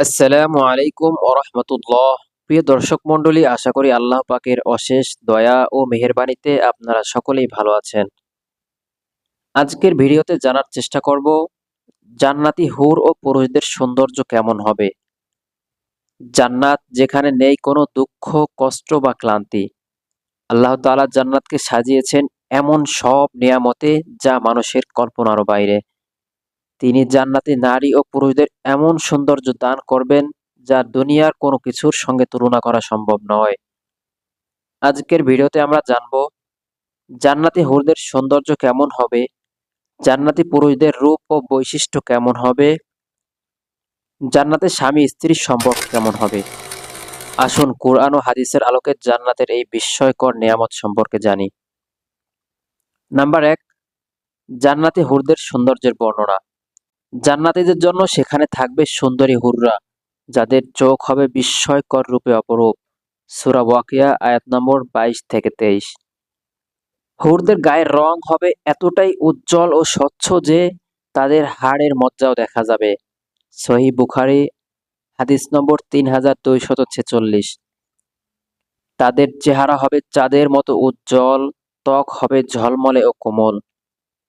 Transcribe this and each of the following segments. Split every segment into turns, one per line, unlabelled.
আসসালামু আলাইকুম ওরহমতুল্লাহ প্রিয় দর্শক মণ্ডলী, আশা করি আল্লাহ পাকের অশেষ দয়া ও মেহেরবানিতে আপনারা সকলেই ভালো আছেন। আজকের ভিডিওতে জানার চেষ্টা করব, জান্নাতি হুর ও পুরুষদের সৌন্দর্য কেমন হবে? জান্নাত যেখানে নেই কোনো দুঃখ, কষ্ট বা ক্লান্তি। আল্লাহ তাআলা জান্নাতকে সাজিয়েছেন এমন সব নিয়ামতে যা মানুষের কল্পনারও বাইরে। তিনি জান্নাতি নারী ও পুরুষদের এমন সৌন্দর্য দান করবেন যা দুনিয়ার কোনো কিছুর সঙ্গে তুলনা করা সম্ভব নয়। আজকের ভিডিওতে আমরা জানব, জান্নাতি হুরদের সৌন্দর্য কেমন হবে, জান্নাতি পুরুষদের রূপ ও বৈশিষ্ট্য কেমন হবে, জান্নাতে স্বামী স্ত্রীর সম্পর্ক কেমন হবে। আসুন কোরআন ও হাদিসের আলোকে জান্নাতের এই বিস্ময়কর নিয়ামত সম্পর্কে জানি। নাম্বার এক, জান্নাতি হুরদের সৌন্দর্যের বর্ণনা। জান্নাতীদের জন্য সেখানে থাকবে সুন্দরী হুররা, যাদের চোখ হবে বিস্ময়কর রূপে অপরূপ। সুরা ওয়াকিয়া, আয়াত নম্বর বাইশ থেকে তেইশ। হুরদের গায়ের রং হবে এতটাই উজ্জ্বল ও স্বচ্ছ যে তাদের হাড়ের মজ্জাও দেখা যাবে। সহি বুখারি, হাদিস নম্বর তিন হাজার দুইশত ছেচল্লিশ। তাদের চেহারা হবে চাঁদের মতো উজ্জ্বল, ত্বক হবে ঝলমলে ও কোমল।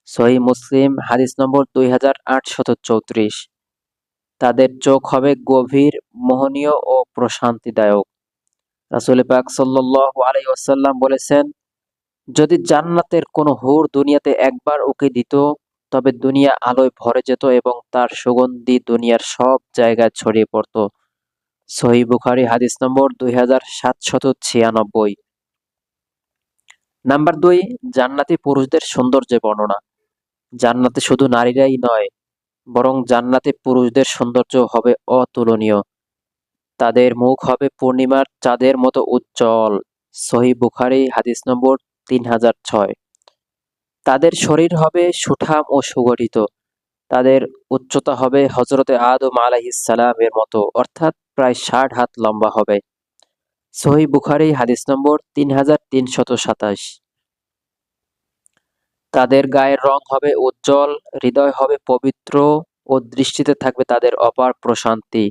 সহি মুসলিম, হাদিস নম্বর দুই হাজার আটশত চৌত্রিশ। তাদের চোখ হবে গভীর, মোহনীয় ও প্রশান্তিদায়ক। রাসুল পাক সাল্লাহ আলাই ওসাল্লাম বলেছেন, যদি জান্নাতের কোনো হুর দুনিয়াতে একবার উকে দিত, তবে দুনিয়া আলোয় ভরে যেত এবং তার সুগন্ধি দুনিয়ার সব জায়গায় ছড়িয়ে পড়ত। সহি বুখারি, হাদিস নম্বর দুই হাজার ছিয়ানব্বই। নাম্বার দুই, জান্নাতি পুরুষদের সৌন্দর্যের বর্ণনা। জান্নাতে শুধু নারীরাই নয়, বরং জান্নাতে পুরুষদের সৌন্দর্য হবে অতুলনীয়। তাদের মুখ হবে পূর্ণিমার চাঁদের মতো উজ্জ্বল। সহি বুখারি, হাদিস নম্বর তিন হাজার ছয়। তাদের শরীর হবে সুঠাম ও সুগঠিত। তাদের উচ্চতা হবে হজরতে আদম আলাহিসালামের মতো, অর্থাৎ প্রায় ষাট হাত লম্বা হবে। সহি বুখারি, হাদিস নম্বর তিন হাজার তিনশত সাতাশ। তাদের গায়ের রং হবে উজ্জ্বল, হৃদয় হবে পবিত্র ও দৃষ্টিতে থাকবে তাদের অপার প্রশান্তি।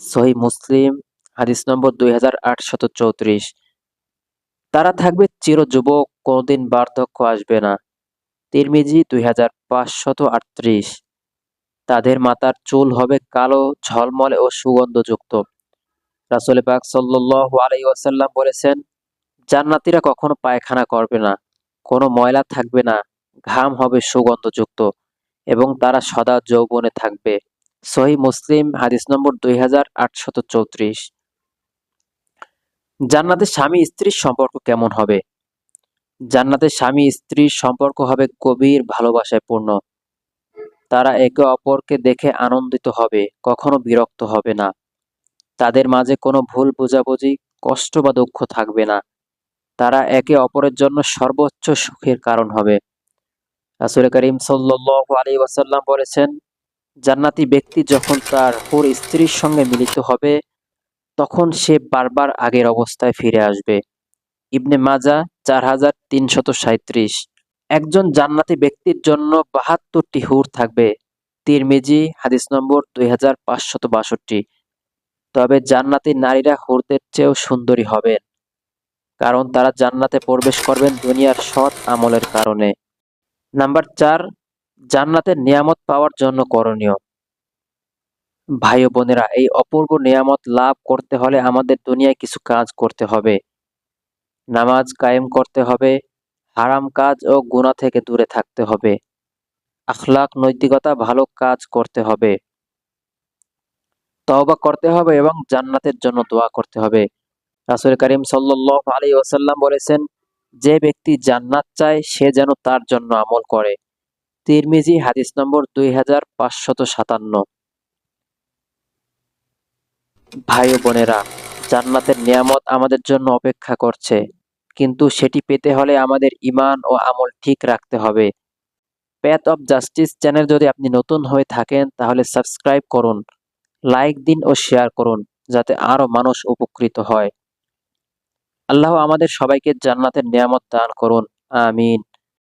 সহি মুসলিম, হাদিস নম্বর দুই তারা থাকবে চির যুবক, কোনোদিন বার্ধক্য আসবে না। তিরমিজি দুই তাদের মাথার চুল হবে কালো, ঝলমলে ও সুগন্ধযুক্ত। রাসুল পাক সাল্লাহ বলেছেন, জান্নাতিরা কখনো পায়খানা করবে না, কোনো ময়লা থাকবে না ঘাম হবে সুগন্ধযুক্ত এবং তারা সদা যৌবনে থাকবে। সহি মুসলিম, হাদিস নম্বর দুই হাজার আটশত চৌত্রিশ। জান্নাতে স্বামী স্ত্রীর সম্পর্ক কেমন হবে? জান্নাতে স্বামী স্ত্রীর সম্পর্ক হবে গভীর ভালোবাসায় পূর্ণ। তারা একে অপরকে দেখে আনন্দিত হবে, কখনো বিরক্ত হবে না। তাদের মাঝে কোনো ভুল বোঝাবুঝি, কষ্ট বা দুঃখ থাকবে না। তারা একে অপরের জন্য সর্বোচ্চ সুখের কারণ হবে। রাসুল করিম সাল্লাহ আলী ওয়াসাল্লাম বলেছেন, জান্নাতি ব্যক্তি যখন তার হুর স্ত্রীর সঙ্গে মিলিত হবে, তখন সে বারবার আগের অবস্থায় ফিরে আসবে। ইবনে মাজা চার হাজার তিনশত সাঁত্রিশ একজন জান্নাতি ব্যক্তির জন্য বাহাত্তরটি হুর থাকবে। তিরমিজি, হাদিস নম্বর দুই হাজার পাঁচশত বাষট্টি। তবে জান্নাতি নারীরা হুরদের চেয়েও সুন্দরী হবেন, কারণ তারা জান্নাতে প্রবেশ করবেন দুনিয়ার সৎ আমলের কারণে। নাম্বার চার, জান্নাতের নিয়ামত পাওয়ার জন্য করণীয়। ভাই বোনেরা, এই অপূর্ব নিয়ামত লাভ করতে হলে আমাদের দুনিয়ায় কিছু কাজ করতে হবে। নামাজ কায়েম করতে হবে, হারাম কাজ ও গুণা থেকে দূরে থাকতে হবে। আখলাক নৈতিকতা, ভালো কাজ করতে হবে। তওবা করতে হবে এবং জান্নাতের জন্য দোয়া করতে হবে। রাসুল করিম সাল্লাহ আলী ওসাল্লাম বলেছেন যে ব্যক্তি জান্নাত চায়, সে যেন তার জন্য আমল করে। তিরমিজি, হাদিস নম্বর দুই হাজার পাঁচশত সাতান্ন। ভাই বোনেরা, জান্নাতের নিয়ামত আমাদের জন্য অপেক্ষা করছে, কিন্তু সেটি পেতে হলে আমাদের ইমান ও আমল ঠিক রাখতে হবে। প্যাথ অফ জাস্টিস চ্যানেল যদি আপনি নতুন হয়ে থাকেন, তাহলে সাবস্ক্রাইব করুন, লাইক দিন ও শেয়ার করুন, যাতে আরও মানুষ উপকৃত হয়। আল্লাহ আমাদের সবাইকে জান্নাতের নিয়ামত দান করুন আমিন।